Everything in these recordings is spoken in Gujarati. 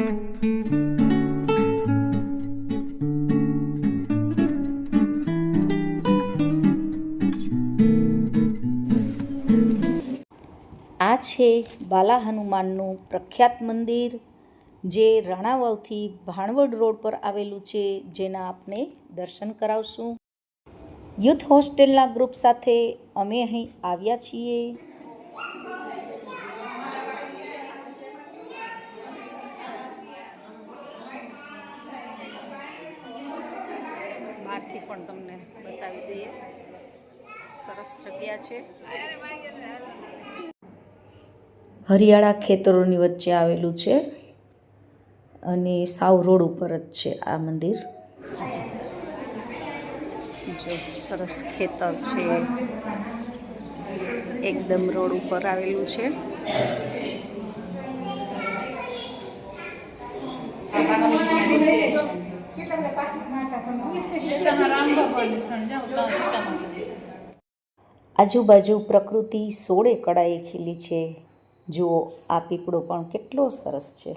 આ છે બાલા હનુમાનનું પ્રખ્યાત મંદિર, જે રાણાવાવથી ભાણવડ રોડ પર આવેલું છે, જેના આપને દર્શન કરાવશું. યુથ હોસ્ટેલના ગ્રુપ સાથે અમે અહીં આવ્યા છીએ. પણ તમને બતાવી દઈએ. સરસ જગ્યા છે. હરિયાળા ખેતરોની વચ્ચે આવેલું છે અને સાવ રોડ ઉપર જ છે આ મંદિર. જો સરસ ખેતર છે. એકદમ રોડ ઉપર આવેલું છે. આજુબાજુ પ્રકૃતિ સોળે કળાએ ખીલી છે. જુઓ આ પીપળો પણ કેટલો સરસ છે.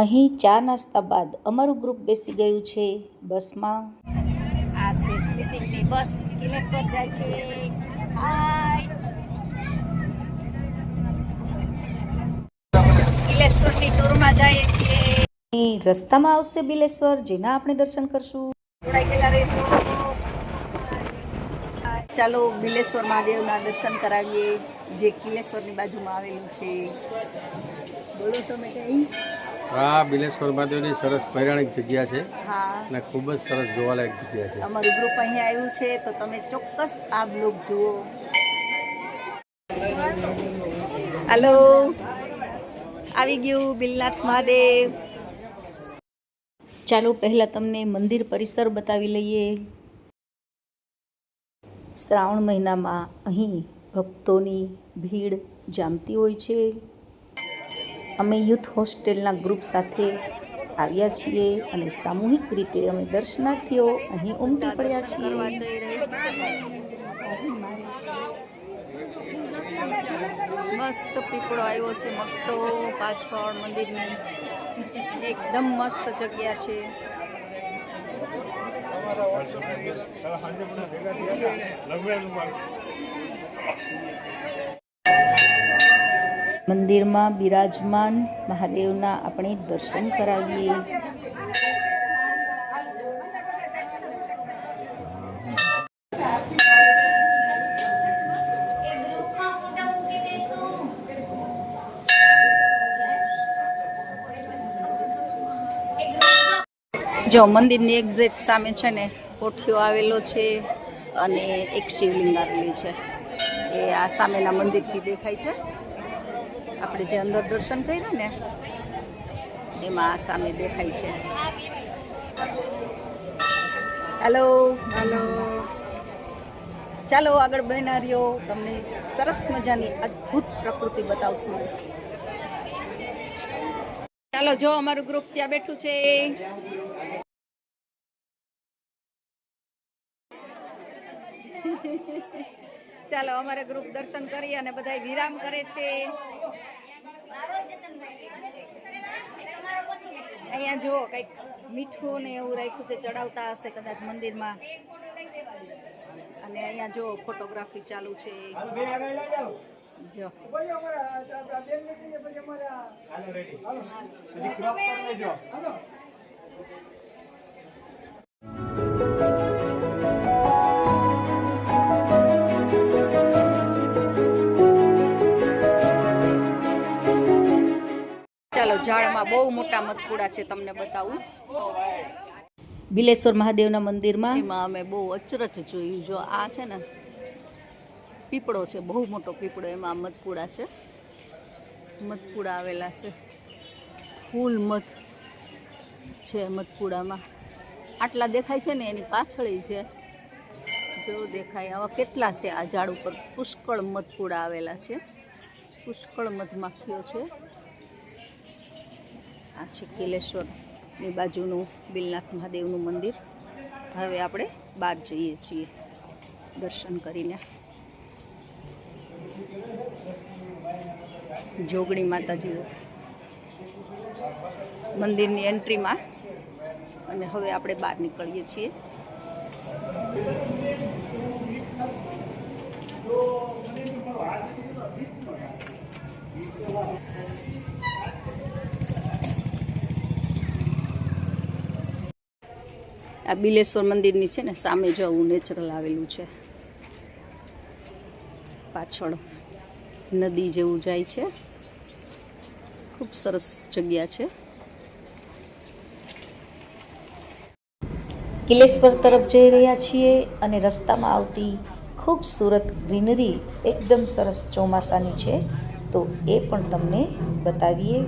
અહીં ચા નાસ્તા બાદ અમારું ગ્રુપ બેસી ગયું છે બસમાં. આ છે સ્લીપિંગની બસ. કિલેશ્વર જાય છે. હાય કિલેશ્વરની ટૂરમાં જઈએ છીએ. રસ્તામાં આવશે બિલેશ્વર જેના આપણે દર્શન કરશું. જોડાઈ ગયેલા રહેજો. ચાલો બિલેશ્વર મહાદેવના દર્શન કરાવીએ જે કિલેશ્વરની બાજુમાં આવેલું છે. બોલો તમે કઈ? હા બિલેશ્વર મહાદેવની સરસ પૌરાણિક જગ્યા છે. હા. અને ખૂબ જ સરસ જોવાલાયક જગ્યા છે. અમારું ગ્રુપ અહીંયા આવ્યું છે તો તમે ચોક્કસ આ બ્લોગ જુઓ. હાલો. આવી ગયું બિલનાથ મહાદેવ. ચાલો પહેલાં તમને મંદિર પરિસર બતાવી લઈએ. શ્રાવણ મહિનામાં અહીં ભક્તોની ભીડ જામતી હોય છે. અમે યુથ હોસ્ટેલના ગ્રુપ સાથે આવ્યા છીએ અને સામૂહિક રીતે અમે દર્શનાર્થીઓ અહીં ઉમટી પડ્યા છીએ. મસ્ત પીપળો આવ્યો છે મોટો પાછળ મંદિરની. એકદમ મસ્ત જગ્યા છે. મંદિરમાં બિરાજમાન મહાદેવના આપણે દર્શન કરાવીએ. જો મંદિરની એક્ઝેક્ટ સામે છે ને કોઠિયો આવેલો છે અને એક શિવલિંગ આવેલી છે. એ આ સામેના મંદિરથી દેખાય છે. આપણે જે અંદર દર્શન કર્યું ને એમાં આ સામે દેખાય છે. હેલો હેલો ચાલો આગળ બન્યા રહ્યો તમને સરસ મજાની અદ્ભુત પ્રકૃતિ બતાવશું. ચાલો જો અમારું ગ્રુપ ત્યાં બેઠું છે. ચાલો અમારે ગ્રુપ દર્શન કરી અને બધા વિરામ કરે છે. અહીંયા જુઓ કંઈક મીઠું ને એવું રાખ્યું છે ચડાવતા હશે કદાચ મંદિરમાં. અને અહીંયા જો ફોટોગ્રાફી ચાલુ છે. જો. રેડી ઝાડમાં બહુ મોટા મતકુડા છે તમને બતાવું. બિલેશ્વર મહાદેવના મંદિરમાં એમાં અમે બહુ અચરચ જોયું. જો આ છે ને, પીપળો છે, બહુ મોટો પીપળો એમાં મતકુડા છે. મતકુડા આવેલા છે. ફૂલ મધ છે મતકુડામાં આટલા દેખાય છે ને, એની પાછળ છે. જો દેખાય, આવા કેટલા છે આ ઝાડ ઉપર. પુષ્કળ મધપૂડા આવેલા છે. પુષ્કળ મધમાખીઓ છે. આ છે કિલેશ્વરની બાજુનું બિલનાથ મહાદેવનું મંદિર. હવે આપણે બહાર જઈએ છીએ દર્શન કરીને. જોગણી માતાજી મંદિરની એન્ટ્રીમાં. અને હવે આપણે બહાર નીકળીએ છીએ. આ બિલેશ્વર મંદિરની છે ને, સામે જો આવું નેચરલ આવેલું છે. પાછળ નદી જેવું જાય છે. ખૂબ સરસ જગ્યા છે. કિલેશ્વર તરફ જઈ રહ્યા છીએ અને રસ્તામાં આવતી ખૂબસૂરત ગ્રીનરી એકદમ સરસ ચોમાસાની છે. તો એ પણ તમને બતાવીએ.